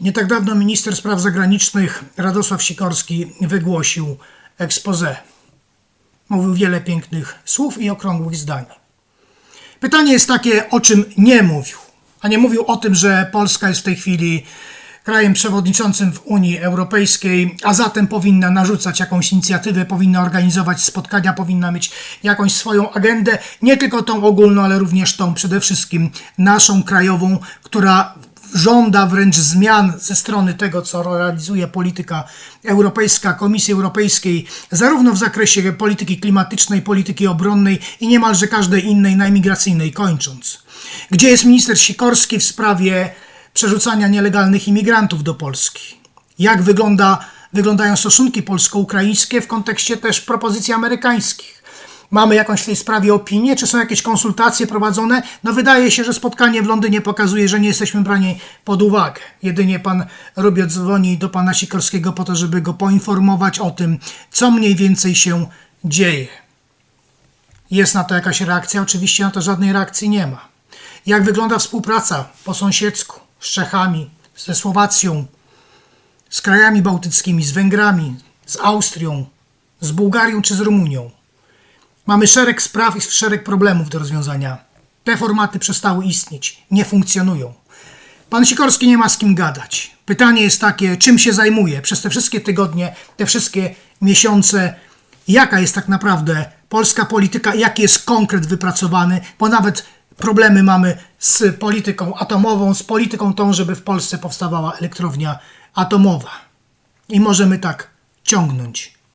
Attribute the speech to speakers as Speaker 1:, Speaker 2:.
Speaker 1: Nie tak dawno minister spraw zagranicznych Radosław Sikorski wygłosił expose. Mówił wiele pięknych słów i okrągłych zdań. Pytanie jest takie, o czym nie mówił. A nie mówił o tym, że Polska jest w tej chwili krajem przewodniczącym w Unii Europejskiej, a zatem powinna narzucać jakąś inicjatywę, powinna organizować spotkania, powinna mieć jakąś swoją agendę, nie tylko tą ogólną, ale również tą przede wszystkim naszą krajową, która żąda wręcz zmian ze strony tego, co realizuje polityka europejska, Komisji Europejskiej, zarówno w zakresie polityki klimatycznej, polityki obronnej i niemalże każdej innej, najmigracyjnej kończąc. Gdzie jest minister Sikorski w sprawie przerzucania nielegalnych imigrantów do Polski? Jak wygląda, wyglądają stosunki polsko-ukraińskie w kontekście też propozycji amerykańskich? Mamy jakąś w tej sprawie opinię? Czy są jakieś konsultacje prowadzone? No wydaje się, że spotkanie w Londynie pokazuje, że nie jesteśmy brani pod uwagę. Jedynie pan Rubio dzwoni do pana Sikorskiego po to, żeby go poinformować o tym, co mniej więcej się dzieje. Jest na to jakaś reakcja? Oczywiście na to żadnej reakcji nie ma. Jak wygląda współpraca po sąsiedzku z Czechami, ze Słowacją, z krajami bałtyckimi, z Węgrami, z Austrią, z Bułgarią czy z Rumunią? Mamy szereg spraw i szereg problemów do rozwiązania. Te formaty przestały istnieć, nie funkcjonują. Pan Sikorski nie ma z kim gadać. Pytanie jest takie, czym się zajmuje przez te wszystkie tygodnie, te wszystkie miesiące, jaka jest tak naprawdę polska polityka, jaki jest konkret wypracowany, bo nawet problemy mamy z polityką atomową, z polityką tą, żeby w Polsce powstawała elektrownia atomowa. I możemy tak ciągnąć.